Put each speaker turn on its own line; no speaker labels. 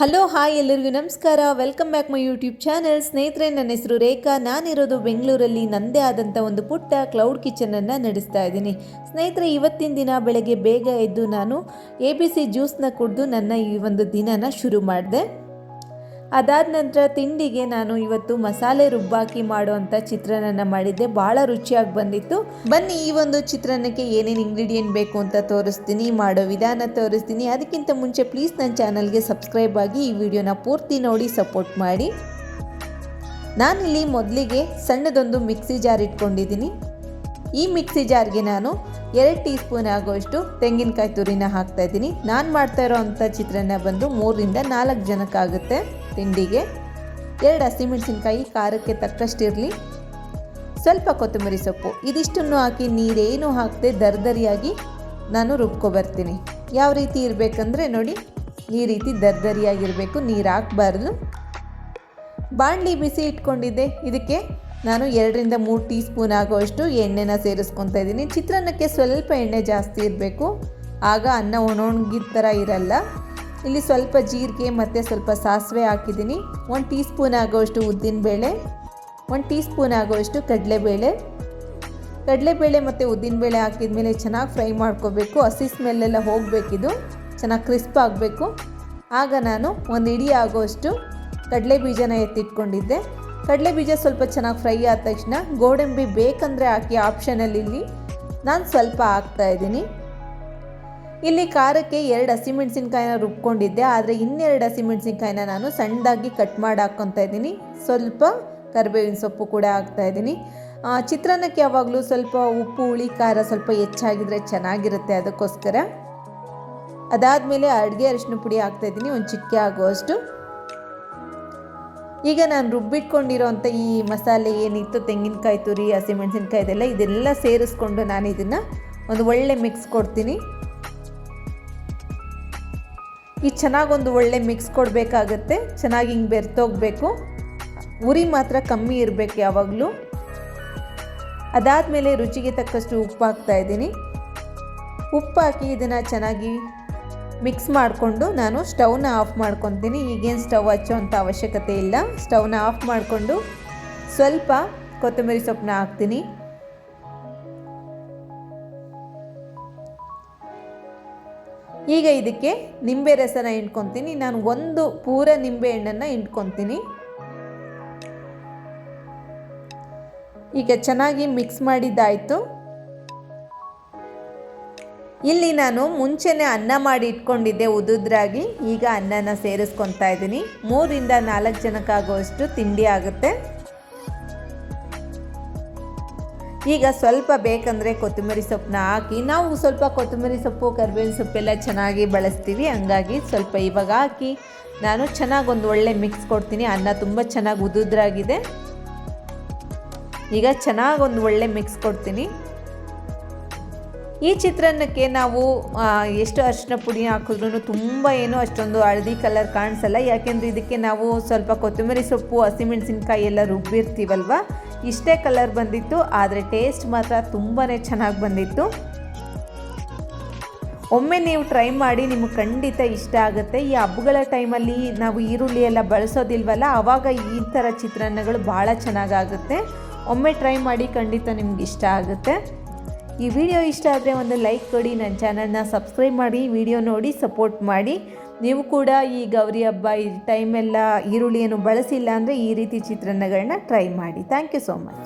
Hello, hi ಎಲ್ಲರಿಗೂ ನಮಸ್ಕಾರ. Welcome back my YouTube channel ಸ್ನೇಹಿತರೆ, ನನ್ನ ಹೆಸರು ರೇಖಾ. ನಾನಿರೋದು ಬೆಂಗಳೂರಲ್ಲಿ. ನನ್ನದೇ ಆದಂಥ ಒಂದು ಪುಟ್ಟ ಕ್ಲೌಡ್ ಕಿಚನನ್ನು ನಡೆಸ್ತಾ ಇದ್ದೀನಿ. ಸ್ನೇಹಿತರೆ, ಇವತ್ತಿನ ದಿನ ಬೆಳಗ್ಗೆ ಬೇಗ ಎದ್ದು ನಾನು ಎ ಬಿ ಸಿ ಜ್ಯೂಸನ್ನ ಕುಡಿದು ನನ್ನ ಈ ಒಂದು ದಿನನ ಶುರು ಮಾಡಿದೆ. ಅದಾದ ನಂತರ ತಿಂಡಿಗೆ ನಾನು ಇವತ್ತು ಮಸಾಲೆ ರುಬ್ಬಾಕಿ ಮಾಡುವಂಥ ಚಿತ್ರಾನ್ನ ಮಾಡಿದ್ದೆ. ಭಾಳ ರುಚಿಯಾಗಿ ಬಂದಿತ್ತು. ಬನ್ನಿ, ಈ ಒಂದು ಚಿತ್ರಾನ್ನಕ್ಕೆ ಏನೇನು ಇಂಗ್ರೀಡಿಯೆಂಟ್ ಬೇಕು ಅಂತ ತೋರಿಸ್ತೀನಿ, ಮಾಡೋ ವಿಧಾನ ತೋರಿಸ್ತೀನಿ. ಅದಕ್ಕಿಂತ ಮುಂಚೆ ಪ್ಲೀಸ್ ನನ್ನ ಚಾನಲ್ಗೆ ಸಬ್ಸ್ಕ್ರೈಬ್ ಆಗಿ ಈ ವಿಡಿಯೋನ ಪೂರ್ತಿ ನೋಡಿ ಸಪೋರ್ಟ್ ಮಾಡಿ. ನಾನಿಲ್ಲಿ ಮೊದಲಿಗೆ ಸಣ್ಣದೊಂದು ಮಿಕ್ಸಿ ಜಾರ್ ಇಟ್ಕೊಂಡಿದ್ದೀನಿ. ಈ ಮಿಕ್ಸಿ ಜಾರ್ಗೆ ನಾನು ಎರಡು ಟೀ ಸ್ಪೂನ್ ಆಗೋಷ್ಟು ತೆಂಗಿನಕಾಯಿ ತುರಿನ ಹಾಕ್ತಾ ಇದ್ದೀನಿ. ನಾನು ಮಾಡ್ತಾ ಇರೋವಂಥ ಚಿತ್ರಾನ್ನ ಬಂದು ಮೂರರಿಂದ ನಾಲ್ಕು ಜನಕ್ಕಾಗುತ್ತೆ ತಿಂಡಿಗೆ. ಎರಡು ಹಸಿಮೆಣಸಿನ್ಕಾಯಿ, ಖಾರಕ್ಕೆ ತಕ್ಕಷ್ಟಿರಲಿ ಸ್ವಲ್ಪ ಕೊತ್ತಂಬರಿ ಸೊಪ್ಪು. ಇದಿಷ್ಟನ್ನು ಹಾಕಿ ನೀರೇನು ಹಾಕದೆ ದರ್ದರಿಯಾಗಿ ನಾನು ರುಬ್ಕೊಬರ್ತೀನಿ ಯಾವ ರೀತಿ ಇರಬೇಕಂದ್ರೆ ನೋಡಿ, ಈ ರೀತಿ ದರ್ದರಿಯಾಗಿರಬೇಕು, ನೀರು ಹಾಕಬಾರ್ದು. ಬಾಣಲಿ ಬಿಸಿ ಇಟ್ಕೊಂಡಿದ್ದೆ. ಇದಕ್ಕೆ ನಾನು ಎರಡರಿಂದ ಮೂರು ಟೀ ಸ್ಪೂನ್ ಆಗೋಷ್ಟು ಎಣ್ಣೆನ ಸೇರಿಸ್ಕೊತಾ ಇದ್ದೀನಿ. ಚಿತ್ರಾನ್ನಕ್ಕೆ ಸ್ವಲ್ಪ ಎಣ್ಣೆ ಜಾಸ್ತಿ ಇರಬೇಕು. ಆಗ ಅನ್ನ ಒಣಗಿದ ಥರ ಇರಲ್ಲ. ಇಲ್ಲಿ ಸ್ವಲ್ಪ ಜೀರಿಗೆ ಮತ್ತು ಸ್ವಲ್ಪ ಸಾಸಿವೆ ಹಾಕಿದ್ದೀನಿ. ಒಂದು ಟೀ ಸ್ಪೂನ್ ಆಗೋಷ್ಟು ಉದ್ದಿನಬೇಳೆ ಒಂದು ಟೀ ಸ್ಪೂನ್ ಆಗೋಷ್ಟು ಕಡಲೆಬೇಳೆ. ಕಡಲೆಬೇಳೆ ಮತ್ತು ಉದ್ದಿನಬೇಳೆ ಹಾಕಿದ್ಮೇಲೆ ಚೆನ್ನಾಗಿ ಫ್ರೈ ಮಾಡ್ಕೋಬೇಕು. ಹಸಿ ಸ್ಮೆಲ್ಲೆಲ್ಲ ಹೋಗಬೇಕಿದು ಚೆನ್ನಾಗಿ ಕ್ರಿಸ್ಪ್ ಆಗಬೇಕು. ಆಗ ನಾನು ಒಂದು ಇಡಿ ಆಗೋಷ್ಟು ಕಡಲೆ ಬೀಜನ ಎತ್ತಿಟ್ಕೊಂಡಿದ್ದೆ. ಕಡಲೆ ಬೀಜ ಸ್ವಲ್ಪ ಚೆನ್ನಾಗಿ ಫ್ರೈ ಆದ ತಕ್ಷಣ ಗೋಡಂಬಿ ಬೇಕಂದರೆ ಹಾಕಿ ಆಪ್ಷನಲ್ಲಿ ಇಲ್ಲಿ ನಾನು ಸ್ವಲ್ಪ ಹಾಕ್ತಾ ಇದ್ದೀನಿ. ಇಲ್ಲಿ ಖಾರಕ್ಕೆ ಎರಡು ಹಸಿಮೆಣಸಿನ್ಕಾಯಿನ ರುಬ್ಕೊಂಡಿದ್ದೆ, ಆದರೆ ಇನ್ನೆರಡು ಹಸಿಮೆಣಸಿನ್ಕಾಯಿನ ನಾನು ಸಣ್ಣದಾಗಿ ಕಟ್ ಮಾಡಿ ಹಾಕ್ಕೊತಾ ಇದ್ದೀನಿ. ಸ್ವಲ್ಪ ಕರಿಬೇವಿನ ಸೊಪ್ಪು ಕೂಡ ಹಾಕ್ತಾ ಇದ್ದೀನಿ. ಚಿತ್ರಾನ್ನಕ್ಕೆ ಯಾವಾಗಲೂ ಸ್ವಲ್ಪ ಉಪ್ಪು, ಹುಳಿ, ಖಾರ ಸ್ವಲ್ಪ ಹೆಚ್ಚಾಗಿದ್ರೆ ಚೆನ್ನಾಗಿರುತ್ತೆ ಅದಕ್ಕೋಸ್ಕರ. ಅದಾದಮೇಲೆ ಅಡುಗೆ ಅರಿಶಿನ ಪುಡಿ ಹಾಕ್ತಾಯಿದ್ದೀನಿ ಒಂದು ಚಿಕ್ಕೆ ಆಗುವಷ್ಟು. ಈಗ ನಾನು ರುಬ್ಬಿಟ್ಕೊಂಡಿರೋಂಥ ಈ ಮಸಾಲೆ ಏನಿತ್ತು, ತೆಂಗಿನಕಾಯಿ ತುರಿ ಹಸಿಮೆಣಸಿನ್ಕಾಯಿ ಇದೆಲ್ಲ ಇದೆಲ್ಲ ಸೇರಿಸ್ಕೊಂಡು ನಾನು ಇದನ್ನು ಒಂದು ಒಳ್ಳೆ ಮಿಕ್ಸ್ ಕೊಡ್ತೀನಿ. ಈ ಚೆನ್ನಾಗೊಂದು ಒಳ್ಳೆ ಮಿಕ್ಸ್ ಕೊಡಬೇಕಾಗತ್ತೆ. ಚೆನ್ನಾಗಿ ಹಿಂಗೆ ಬೆರ್ತೋಗ್ಬೇಕು ಉರಿ ಮಾತ್ರ ಕಮ್ಮಿ ಇರಬೇಕು ಯಾವಾಗಲೂ. ಅದಾದಮೇಲೆ ರುಚಿಗೆ ತಕ್ಕಷ್ಟು ಉಪ್ಪು ಹಾಕ್ತಾ ಇದ್ದೀನಿ. ಹಾಕಿ ಇದನ್ನು ಚೆನ್ನಾಗಿ ಮಿಕ್ಸ್ ಮಾಡಿಕೊಂಡು ನಾನು ಸ್ಟವ್ನ ಆಫ್ ಮಾಡ್ಕೊತೀನಿ. ಈಗೇನು ಸ್ಟವ್ ಹಚ್ಚೋವಂಥ ಅವಶ್ಯಕತೆ ಇಲ್ಲ. ಸ್ಟವ್ನ ಆಫ್ ಮಾಡಿಕೊಂಡು ಸ್ವಲ್ಪ ಕೊತ್ತಂಬರಿ ಸೊಪ್ಪನ್ನ ಹಾಕ್ತೀನಿ. ಈಗ ಇದಕ್ಕೆ ನಿಂಬೆ ರಸನ ಹಿಂಡ್ಕೊತೀನಿ. ನಾನು ಒಂದು ಪೂರ ನಿಂಬೆ ಹಣ್ಣನ್ನು ಹಿಂಡ್ಕೊತೀನಿ. ಈಗ ಚೆನ್ನಾಗಿ ಮಿಕ್ಸ್ ಮಾಡಿದ್ದಾಯಿತು. ಇಲ್ಲಿ ನಾನು ಮುಂಚೆನೆ ಅನ್ನ ಮಾಡಿ ಇಟ್ಕೊಂಡಿದ್ದೆ ಉದುದ್ರಾಗಿ, ಈಗ ಅನ್ನನ ಸೇರಿಸ್ಕೊತಾ ಇದ್ದೀನಿ. ಮೂರಿಂದ ನಾಲ್ಕು ಜನಕ್ಕಾಗುವಷ್ಟು ತಿಂಡಿ ಆಗುತ್ತೆ. ಈಗ ಸ್ವಲ್ಪ ಬೇಕಂದರೆ ಕೊತ್ತಂಬರಿ ಸೊಪ್ಪನ್ನ ಹಾಕಿ, ನಾವು ಸ್ವಲ್ಪ ಕೊತ್ತಂಬರಿ ಸೊಪ್ಪು, ಕರ್ಬೇವಿನ ಸೊಪ್ಪೆಲ್ಲ ಚೆನ್ನಾಗಿ ಬಳಸ್ತೀವಿ. ಹಂಗಾಗಿ ಸ್ವಲ್ಪ ಇವಾಗ ಹಾಕಿ, ನಾನು ಚೆನ್ನಾಗಿ ಒಂದು ಒಳ್ಳೆ ಮಿಕ್ಸ್ ಕೊಡ್ತೀನಿ. ಅನ್ನ ತುಂಬ ಚೆನ್ನಾಗಿ ಉದುದ್ರಾಗಿದೆ. ಈಗ ಚೆನ್ನಾಗಿ ಒಂದು ಒಳ್ಳೆ ಮಿಕ್ಸ್ ಕೊಡ್ತೀನಿ. ಈ ಚಿತ್ರಾನ್ನಕ್ಕೆ ನಾವು ಎಷ್ಟು ಅರಿಶಿನ ಪುಡಿ ಹಾಕಿದ್ರೂ ತುಂಬ ಏನು ಅಷ್ಟೊಂದು ಹಳದಿ ಕಲರ್ ಕಾಣಿಸಲ್ಲ. ಯಾಕೆಂದರೆ ಇದಕ್ಕೆ ನಾವು ಸ್ವಲ್ಪ ಕೊತ್ತಂಬರಿ ಸೊಪ್ಪು, ಹಸಿಮೆಣಸಿನ್ಕಾಯಿ ಎಲ್ಲ ರುಬ್ಬಿರ್ತೀವಲ್ವ? ಇಷ್ಟೇ ಕಲರ್ ಬಂದಿತ್ತು, ಆದರೆ ಟೇಸ್ಟ್ ಮಾತ್ರ ತುಂಬಾ ಚೆನ್ನಾಗಿ ಬಂದಿತ್ತು. ಒಮ್ಮೆ ನೀವು ಟ್ರೈ ಮಾಡಿ, ನಿಮಗೆ ಖಂಡಿತ ಇಷ್ಟ ಆಗುತ್ತೆ. ಈ ಹಬ್ಬಗಳ ಟೈಮಲ್ಲಿ ನಾವು ಈರುಳ್ಳಿ ಎಲ್ಲ ಬಳಸೋದಿಲ್ವಲ್ಲ ಆವಾಗ ಈ ಥರ ಚಿತ್ರಾನ್ನಗಳು ಭಾಳ ಚೆನ್ನಾಗಾಗುತ್ತೆ ಒಮ್ಮೆ ಟ್ರೈ ಮಾಡಿ, ಖಂಡಿತ ನಿಮ್ಗೆ ಇಷ್ಟ ಆಗುತ್ತೆ. ಈ ವಿಡಿಯೋ ಇಷ್ಟ ಆದರೆ ಒಂದು ಲೈಕ್ ಕೊಡಿ, ನನ್ನ ಚಾನಲ್ನ ಸಬ್ಸ್ಕ್ರೈಬ್ ಮಾಡಿ, ವಿಡಿಯೋ ನೋಡಿ, ಸಪೋರ್ಟ್ ಮಾಡಿ. ನೀವು ಕೂಡ ಈ ಗೌರಿ ಹಬ್ಬ, ಈ ಟೈಮೆಲ್ಲ ಈರುಳ್ಳಿಯನ್ನು ಬಳಸಿಲ್ಲ ಅಂದರೆ ಈ ರೀತಿ ಚಿತ್ರಾನ್ನಗಳನ್ನ ಟ್ರೈ ಮಾಡಿ. Thank you so much